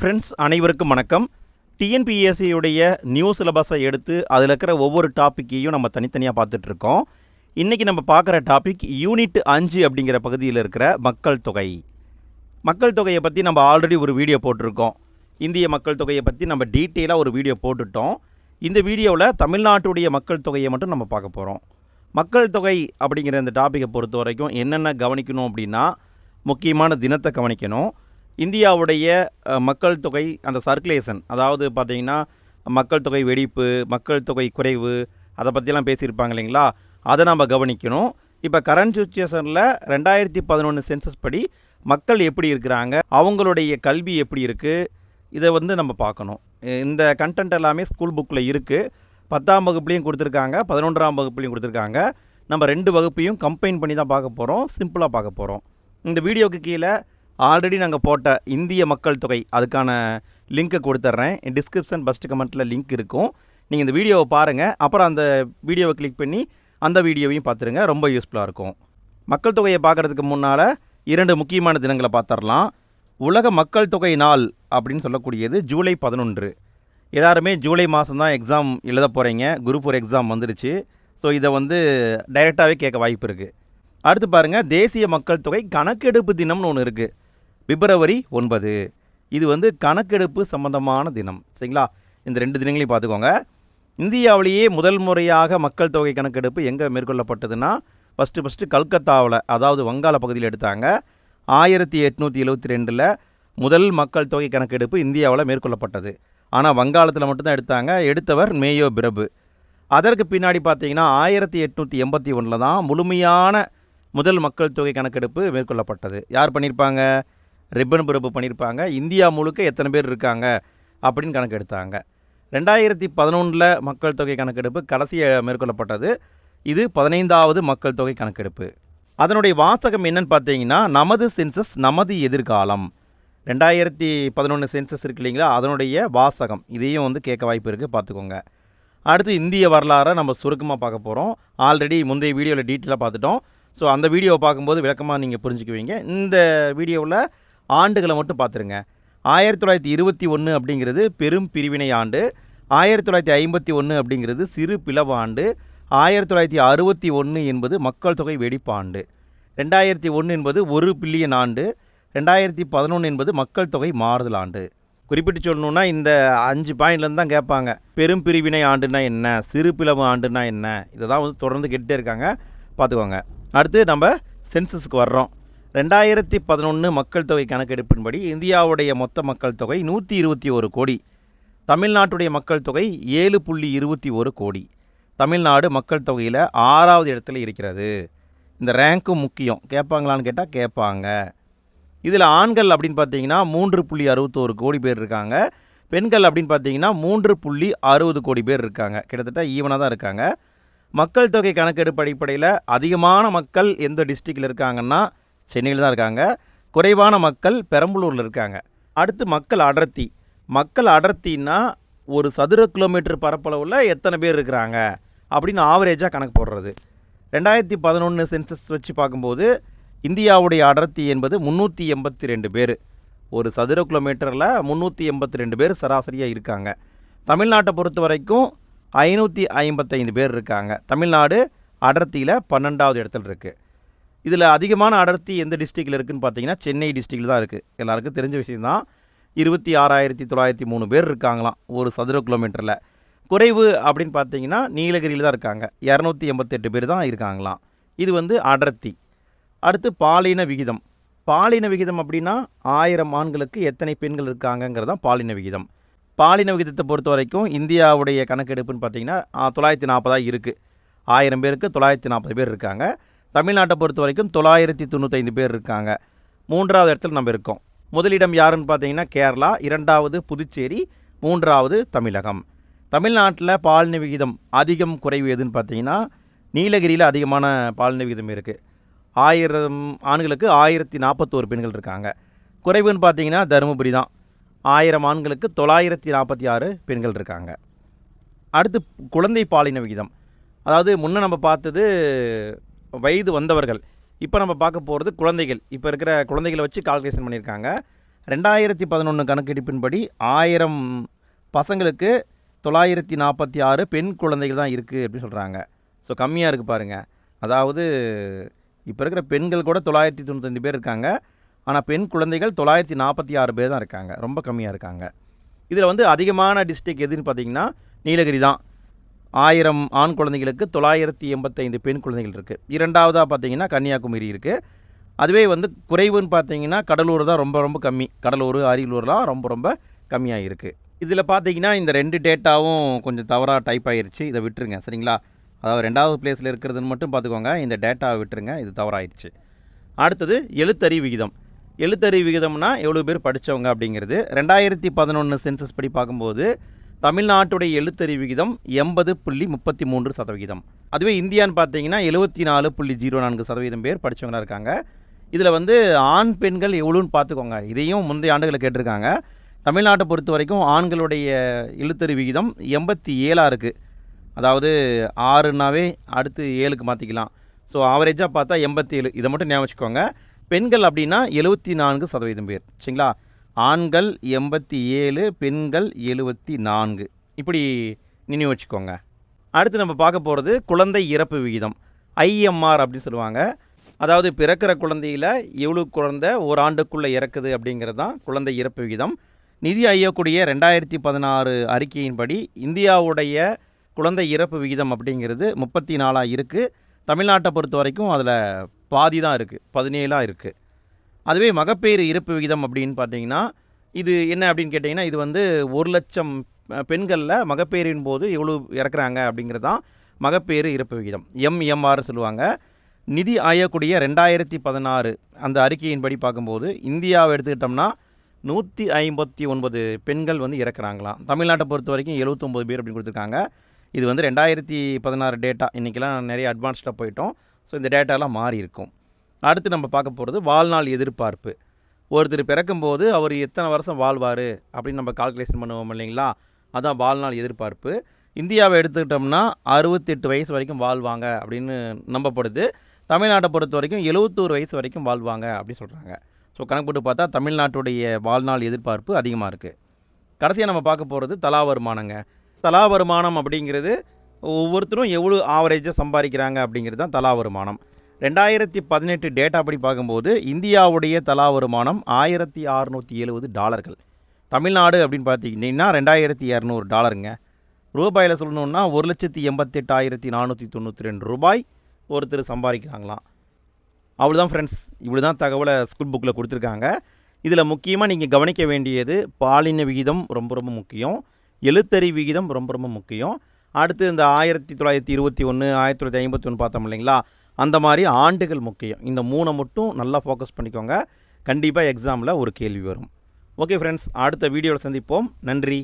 Friends அனைவருக்கும் வணக்கம். டிஎன்பிஎஸ்சியுடைய new சிலபஸை எடுத்து அதில் இருக்கிற ஒவ்வொரு டாப்பிக்கையும் நம்ம தனித்தனியாக பார்த்துட்ருக்கோம். இன்றைக்கி நம்ம பார்க்குற டாபிக் யூனிட் அஞ்சு அப்படிங்கிற பகுதியில் இருக்கிற மக்கள் தொகை. மக்கள் தொகையை பற்றி நம்ம ஆல்ரெடி ஒரு வீடியோ போட்டிருக்கோம். இந்திய மக்கள் தொகையை பற்றி நம்ம டீட்டெயிலாக ஒரு வீடியோ போட்டுட்டோம். இந்த வீடியோவில் தமிழ்நாட்டுடைய மக்கள் தொகையை மட்டும் நம்ம பார்க்க போகிறோம் மக்கள் தொகை அப்படிங்கிற இந்த டாப்பிக்கை பொறுத்த வரைக்கும் என்னென்ன கவனிக்கணும் அப்படின்னா முக்கியமான தினத்தை கவனிக்கணும். இந்தியாவுடைய மக்கள் தொகை அந்த சர்க்குலேஷன் அதாவது பார்த்தீங்கன்னா மக்கள் தொகை வெடிப்பு மக்கள் தொகை குறைவு அதை பற்றிலாம் பேசியிருப்பாங்க இல்லைங்களா? அதை நம்ம கவனிக்கணும். இப்போ கரண்ட் சுச்சுவேஷனில் ரெண்டாயிரத்தி பதினொன்று சென்சஸ் படி மக்கள் எப்படி இருக்கிறாங்க? அவங்களுடைய கல்வி எப்படி இருக்குது இதை வந்து நம்ம பார்க்கணும். இந்த கண்டென்ட் எல்லாமே ஸ்கூல் புக்கில் இருக்குது பத்தாம் வகுப்புலேயும் கொடுத்துருக்காங்க பதினொன்றாம் வகுப்புலேயும் கொடுத்துருக்காங்க. நம்ம ரெண்டு வகுப்பையும் கம்பைன் பண்ணி தான் பார்க்க போகிறோம் சிம்பிளாக பார்க்க போகிறோம் இந்த வீடியோவுக்கு கீழே ஆல்ரெடி நாங்கள் போட்ட இந்திய மக்கள் தொகை அதுக்கான லிங்க்கை கொடுத்துட்றேன் டிஸ்கிரிப்ஷன் ஃபஸ்ட் கமெண்ட்டில் லிங்க் இருக்கும். நீங்கள் இந்த வீடியோவை பாருங்கள் அப்புறம் அந்த வீடியோவை கிளிக் பண்ணி அந்த வீடியோவையும் பார்த்துருங்க. ரொம்ப யூஸ்ஃபுல்லாக இருக்கும். மக்கள் தொகையை பார்க்குறதுக்கு முன்னால் இரண்டு முக்கியமான தினங்களை பார்த்துடலாம் உலக மக்கள் தொகை நாள் அப்படின்னு சொல்லக்கூடியது ஜூலை பதினொன்று. எல்லாருமே ஜூலை மாதம் தான் எக்ஸாம் எழுத போகிறீங்க குரூப் ஒரு எக்ஸாம் வந்துருச்சு. ஸோ இதை வந்து டைரெக்டாகவே கேட்க வாய்ப்பு இருக்குது அடுத்து பாருங்கள் தேசிய மக்கள் தொகை கணக்கெடுப்பு தினம்னு ஒன்று இருக்குது பிப்ரவரி ஒன்பது. இது வந்து கணக்கெடுப்பு சம்பந்தமான தினம். சரிங்களா? இந்த ரெண்டு தினங்களையும் பார்த்துக்கோங்க. இந்தியாவிலேயே முதல் முறையாக மக்கள் தொகை கணக்கெடுப்பு எங்கே மேற்கொள்ளப்பட்டதுன்னா ஃபஸ்ட்டு ஃபஸ்ட்டு கல்கத்தாவில் அதாவது வங்காள பகுதியில் எடுத்தாங்க. ஆயிரத்தி எட்நூற்றி எழுபத்தி ரெண்டில் முதல் மக்கள் தொகை கணக்கெடுப்பு இந்தியாவில் மேற்கொள்ளப்பட்டது. ஆனால் வங்காளத்தில் மட்டும்தான் எடுத்தாங்க. எடுத்தவர் மேயோ பிரபு. அதற்கு பின்னாடி பார்த்தீங்கன்னா ஆயிரத்தி எட்நூற்றி எண்பத்தி ஒன்றில் தான் முழுமையான முதல் மக்கள் தொகை கணக்கெடுப்பு மேற்கொள்ளப்பட்டது. யார் பண்ணியிருப்பாங்க? ரிப்பன் பிறப்பு பண்ணியிருப்பாங்க. இந்தியா முழுக்க எத்தனை பேர் இருக்காங்க அப்படின்னு கணக்கெடுத்தாங்க. ரெண்டாயிரத்தி பதினொன்றில் மக்கள் தொகை கணக்கெடுப்பு கடைசியாக மேற்கொள்ளப்பட்டது. இது பதினைந்தாவது மக்கள் தொகை கணக்கெடுப்பு. அதனுடைய வாசகம் என்னன்னு பார்த்தீங்கன்னா நமது சென்சஸ் நமது எதிர்காலம். ரெண்டாயிரத்தி பதினொன்று சென்சஸ் இருக்கு இல்லைங்களா? அதனுடைய வாசகம். இதையும் வந்து கேட்க வாய்ப்பு இருக்குது பார்த்துக்கோங்க. அடுத்து இந்திய வரலாறை நம்ம சுருக்கமாக பார்க்க போகிறோம் ஆல்ரெடி முந்தைய வீடியோவில் டீட்டெயிலாக பார்த்துட்டோம். ஸோ அந்த வீடியோவை பார்க்கும்போது விளக்கமாக நீங்கள் புரிஞ்சுக்குவீங்க. இந்த வீடியோவில் ஆண்டுகளை மட்டும் பார்த்துருங்க. ஆயிரத்தி தொள்ளாயிரத்தி இருபத்தி ஒன்று அப்படிங்கிறது பெரும் பிரிவினை ஆண்டு. ஆயிரத்தி தொள்ளாயிரத்தி ஐம்பத்தி ஒன்று அப்படிங்கிறது சிறு பிளவு ஆண்டு ஆயிரத்தி தொள்ளாயிரத்தி அறுபத்தி ஒன்று என்பது மக்கள் தொகை வெடிப்பாண்டு. ரெண்டாயிரத்தி ஒன்று என்பது ஒரு பில்லியன் ஆண்டு. ரெண்டாயிரத்தி பதினொன்று என்பது மக்கள் தொகை மாறுதல் ஆண்டு. குறிப்பிட்டு சொல்லணுன்னா இந்த அஞ்சு பாயிண்ட்லேருந்து தான் கேட்பாங்க. பெரும் பிரிவினை ஆண்டுனா என்ன? சிறு பிளவு ஆண்டுனா என்ன? இதை தான் வந்து தொடர்ந்து கேட்டுட்டே இருக்காங்க. பார்த்துக்கோங்க. அடுத்து நம்ம சென்சஸ்க்கு வர்றோம். ரெண்டாயிரத்தி பதினொன்று மக்கள் தொகை கணக்கெடுப்பின்படி இந்தியாவுடைய மொத்த மக்கள் தொகை நூற்றி இருபத்தி ஒரு கோடி. தமிழ்நாட்டுடைய மக்கள் தொகை ஏழு புள்ளி இருபத்தி ஒரு கோடி. தமிழ்நாடு மக்கள் தொகையில் ஆறாவது இடத்துல இருக்கிறது. இந்த ரேங்க்கும் முக்கியம். கேட்பாங்களான்னு கேட்டால் கேட்பாங்க. இதில் ஆண்கள் அப்படின்னு பார்த்தீங்கன்னா மூன்று புள்ளி அறுபத்தோரு கோடி பேர் இருக்காங்க. பெண்கள் அப்படின்னு பார்த்தீங்கன்னா மூன்று புள்ளி அறுபது கோடி பேர் இருக்காங்க. கிட்டத்தட்ட ஈவனாக தான் இருக்காங்க. மக்கள் தொகை கணக்கெடுப்பு அடிப்படையில் அதிகமான மக்கள் எந்த டிஸ்ட்ரிக்டில் இருக்காங்கன்னா சென்னையில் தான் இருக்காங்க. குறைவான மக்கள் பெரம்பலூரில் இருக்காங்க. அடுத்து மக்கள் அடர்த்தி. மக்கள் அடர்த்தின்னா ஒரு சதுர கிலோமீட்டர் பரப்பளவில் எத்தனை பேர் இருக்கிறாங்க? அப்படின்னு ஆவரேஜாக கணக்கு போடுறது. ரெண்டாயிரத்தி பதினொன்று சென்சஸ் வச்சு பார்க்கும்போது இந்தியாவுடைய அடர்த்தி என்பது முந்நூற்றி எண்பத்தி ரெண்டு பேர். ஒரு சதுர கிலோமீட்டரில் முந்நூற்றி எண்பத்தி ரெண்டு பேர் சராசரியாக இருக்காங்க. தமிழ்நாட்டை பொறுத்த வரைக்கும் ஐநூற்றி ஐம்பத்தைந்து பேர் இருக்காங்க. தமிழ்நாடு அடர்த்தியில் பன்னெண்டாவது இடத்துல இருக்குது இதில் அதிகமான அடர்த்தி எந்த டிஸ்ட்ரிக்டில் இருக்குதுன்னு பார்த்தீங்கன்னா சென்னை டிஸ்ட்ரிக்டில் தான் இருக்குது எல்லாருக்கும் தெரிஞ்ச விஷயம்தான். இருபத்தி ஆறாயிரத்தி தொள்ளாயிரத்தி மூணு பேர் இருக்காங்களாம் ஒரு சதுர கிலோமீட்டரில் குறைவு அப்படின்னு பார்த்தீங்கன்னா நீலகிரியில் தான் இருக்காங்க. இரநூத்தி எண்பத்தெட்டு பேர் தான் இருக்காங்களாம். இது வந்து அடர்த்தி. அடுத்து பாலின விகிதம். பாலின விகிதம் அப்படின்னா ஆயிரம் ஆண்களுக்கு எத்தனை பெண்கள் இருக்காங்கங்கிறது தான் பாலின விகிதம். பாலின விகிதத்தை பொறுத்த வரைக்கும் இந்தியாவுடைய கணக்கெடுப்புன்னு பார்த்தீங்கன்னா தொள்ளாயிரத்தி நாற்பதாக இருக்குது ஆயிரம் பேருக்கு தொள்ளாயிரத்தி நாற்பது பேர் இருக்காங்க. தமிழ்நாட்டை பொறுத்த வரைக்கும் தொள்ளாயிரத்தி தொண்ணூத்தைந்து பேர் இருக்காங்க. மூன்றாவது இடத்துல நம்ம இருக்கோம். முதலிடம் யாருன்னு பார்த்தீங்கன்னா கேரளா இரண்டாவது புதுச்சேரி மூன்றாவது தமிழகம். தமிழ்நாட்டில் பாலின விகிதம் அதிகம் குறைவு எதுன்னு பார்த்தீங்கன்னா நீலகிரியில் அதிகமான பாலின விகிதம் இருக்குது ஆயிரம் ஆண்களுக்கு ஆயிரத்தி நாற்பத்தோரு பெண்கள் இருக்காங்க. குறைவுன்னு பார்த்தீங்கன்னா தருமபுரி தான். ஆயிரம் ஆண்களுக்கு தொள்ளாயிரத்தி நாற்பத்தி ஆறு பெண்கள் இருக்காங்க. அடுத்து குழந்தை பாலின விகிதம். அதாவது முன்னே நம்ம பார்த்தது வயது வந்தவர்கள். இப்போ நம்ம பார்க்க போகிறது குழந்தைகள். இப்போ இருக்கிற குழந்தைகளை வச்சு கால்குலேஷன் பண்ணியிருக்காங்க. ரெண்டாயிரத்தி பதினொன்று கணக்கெடுப்பின்படி ஆயிரம் பசங்களுக்கு தொள்ளாயிரத்தி நாற்பத்தி ஆறு பெண் குழந்தைகள் தான் இருக்குது அப்படின்னு சொல்கிறாங்க ஸோ கம்மியாக இருக்குது பாருங்கள் அதாவது இப்போ இருக்கிற பெண்கள் கூட தொள்ளாயிரத்தி தொண்ணூத்தஞ்சு பேர் இருக்காங்க. ஆனால் பெண் குழந்தைகள் தொள்ளாயிரத்தி நாற்பத்தி ஆறு பேர் தான் இருக்காங்க. ரொம்ப கம்மியாக இருக்காங்க. இதில் வந்து அதிகமான டிஸ்ட்ரிக் எதுன்னு பார்த்தீங்கன்னா நீலகிரி தான். ஆயிரம் ஆண் குழந்தைகளுக்கு தொள்ளாயிரத்தி எண்பத்தைந்து பெண் குழந்தைகள் இருக்குது இரண்டாவதாக பார்த்தீங்கன்னா கன்னியாகுமரி இருக்குது அதுவே வந்து குறைவுன்னு பார்த்தீங்கன்னா கடலூர் தான் ரொம்ப ரொம்ப கம்மி. கடலூர் அரியலூர்லாம் ரொம்ப ரொம்ப கம்மியாக இருக்குது இதில் பார்த்தீங்கன்னா இந்த ரெண்டு டேட்டாவும் கொஞ்சம் தவறாக டைப் ஆகிருச்சு இதை விட்டுருங்க சரிங்களா? அதாவது ரெண்டாவது பிளேஸில் இருக்கிறதுன்னு மட்டும் பார்த்துக்கோங்க. இந்த டேட்டாவை விட்டுருங்க இது தவறாயிருச்சு அடுத்தது எழுத்தறி விகிதம். எழுத்தறிவு விகிதம்னா எவ்வளோ பேர் படித்தவங்க அப்படிங்கிறது. ரெண்டாயிரத்தி பதினொன்று சென்சஸ் படி பார்க்கும்போது தமிழ்நாட்டுடைய எழுத்தறிவு விகிதம் எண்பது புள்ளி முப்பத்தி மூன்று சதவிகிதம். அதுவே இந்தியான்னு பார்த்தீங்கன்னா எழுபத்தி நாலு புள்ளி ஜீரோ நான்கு சதவீதம் பேர் படித்தவங்களாக இருக்காங்க. இதில் வந்து ஆண் பெண்கள் எவ்வளோன்னு பார்த்துக்கோங்க. இதையும் முந்தைய ஆண்டுகளை கேட்டிருக்காங்க. தமிழ்நாட்டை பொறுத்த வரைக்கும் ஆண்களுடைய எழுத்தறிவு விகிதம் எண்பத்தி ஏழாக இருக்குது அதாவது ஆறுனாவே அடுத்து ஏழுக்கு மாற்றிக்கலாம் ஸோ ஆவரேஜாக பார்த்தா எண்பத்தி ஏழு. இதை மட்டும் ஞாபகம் வச்சுக்கோங்க. பெண்கள் அப்படின்னா எழுபத்தி நான்கு சதவீதம் பேர். சரிங்களா? ஆண்கள் எண்பத்தி ஏழு பெண்கள் எழுபத்தி நான்கு. இப்படி நினைவு வச்சுக்கோங்க. அடுத்து நம்ம பார்க்க போகிறது குழந்தை இறப்பு விகிதம். ஐஎம்ஆர் அப்படின்னு சொல்லுவாங்க. அதாவது பிறக்கிற குழந்தையில் எவ்வளோ குழந்தை ஒரு ஆண்டுக்குள்ளே இறக்குது அப்படிங்கிறது தான் குழந்தை இறப்பு விகிதம். நிதி ஆயோக்குடைய ரெண்டாயிரத்தி பதினாறு அறிக்கையின்படி இந்தியாவுடைய குழந்தை இறப்பு விகிதம் அப்படிங்கிறது முப்பத்தி நாலாக இருக்குது தமிழ்நாட்டை பொறுத்த வரைக்கும் அதில் பாதி தான் இருக்குது பதினேழாக இருக்குது அதுவே மகப்பேறு இறப்பு விகிதம் அப்படின்னு பார்த்தீங்கன்னா இது என்ன அப்படின்னு கேட்டிங்கன்னா இது வந்து ஒரு லட்சம் பெண்களில் மகப்பேறின் போது எவ்வளோ இறக்குறாங்க அப்படிங்கிறது தான் மகப்பேறு இறப்பு விகிதம். எம்எம்ஆர் சொல்லுவாங்க. நிதி ஆயக்கூடிய ரெண்டாயிரத்தி பதினாறு அந்த அறிக்கையின்படி பார்க்கும்போது இந்தியாவை எடுத்துக்கிட்டோம்னா நூற்றி ஐம்பத்தி ஒன்பது பெண்கள் வந்து இறக்குறாங்களாம். தமிழ்நாட்டை பொறுத்த வரைக்கும் எழுபத்தொம்பது பேர் அப்படின்னு கொடுத்துருக்காங்க. இது வந்து ரெண்டாயிரத்தி பதினாறு டேட்டா இன்றைக்கெலாம் நிறைய அட்வான்ஸ்டாக போயிட்டோம். ஸோ இந்த டேட்டாலாம் மாறி இருக்கும் அடுத்து நம்ம பார்க்க போகிறது வாழ்நாள் எதிர்பார்ப்பு. ஒருத்தர் பிறக்கும்போது அவர் எத்தனை வருஷம் வாழ்வார் அப்படின்னு நம்ம கால்குலேஷன் பண்ணுவோம் இல்லைங்களா? அதான் வாழ்நாள் எதிர்பார்ப்பு. இந்தியாவை எடுத்துக்கிட்டோம்னா அறுபத்தெட்டு வயசு வரைக்கும் வாழ்வாங்க அப்படின்னு நம்பப்படுது. தமிழ்நாட்டை பொறுத்த வரைக்கும் எழுபத்தோரு வயசு வரைக்கும் வாழ்வாங்க அப்படின்னு சொல்கிறாங்க ஸோ கணக்கு போட்டு பார்த்தா தமிழ்நாட்டுடைய வாழ்நாள் எதிர்பார்ப்பு அதிகமாக இருக்குது கடைசியாக நம்ம பார்க்க போகிறது தலா வருமானங்க. தலா வருமானம் அப்படிங்கிறது ஒவ்வொருத்தரும் எவ்வளோ ஆவரேஜாக சம்பாதிக்கிறாங்க அப்படிங்கிறது தான் தலா வருமானம். ரெண்டாயிரத்தி பதினெட்டு டேட்டா படி பார்க்கும்போது இந்தியாவுடைய தலா வருமானம் ஆயிரத்தி அறநூற்றி எழுபது டாலர்கள். தமிழ்நாடு அப்படின்னு பார்த்தீங்கன்னா ரெண்டாயிரத்தி இரநூறு டாலருங்க. ரூபாயில் சொல்லணுன்னா ஒரு லட்சத்தி எண்பத்தெட்டாயிரத்தி நானூற்றி தொண்ணூற்றி ரெண்டு ரூபாய் ஒருத்தர் சம்பாதிக்கிறாங்களாம். அவ்வளோதான் ஃப்ரெண்ட்ஸ் இவ்வளோ தான் தகவலை ஸ்கூல் புக்கில் கொடுத்துருக்காங்க. இதில் முக்கியமாக நீங்கள் கவனிக்க வேண்டியது பாலின விகிதம் ரொம்ப ரொம்ப முக்கியம். எழுத்தறி விகிதம் ரொம்ப ரொம்ப முக்கியம். அடுத்து இந்த ஆயிரத்தி தொள்ளாயிரத்தி இருபத்தி ஒன்று ஆயிரத்தி தொள்ளாயிரத்தி ஐம்பத்தி ஒன்று பார்த்தோம் இல்லைங்களா? அந்த மாதிரி ஆண்டுகள் முக்கியம். இந்த மூணை மட்டும் நல்லா ஃபோக்கஸ் பண்ணிக்கோங்க. கண்டிப்பாக எக்ஸாமில் ஒரு கேள்வி வரும். ஓகே ஃப்ரெண்ட்ஸ் அடுத்த வீடியோவில் சந்திப்போம். நன்றி.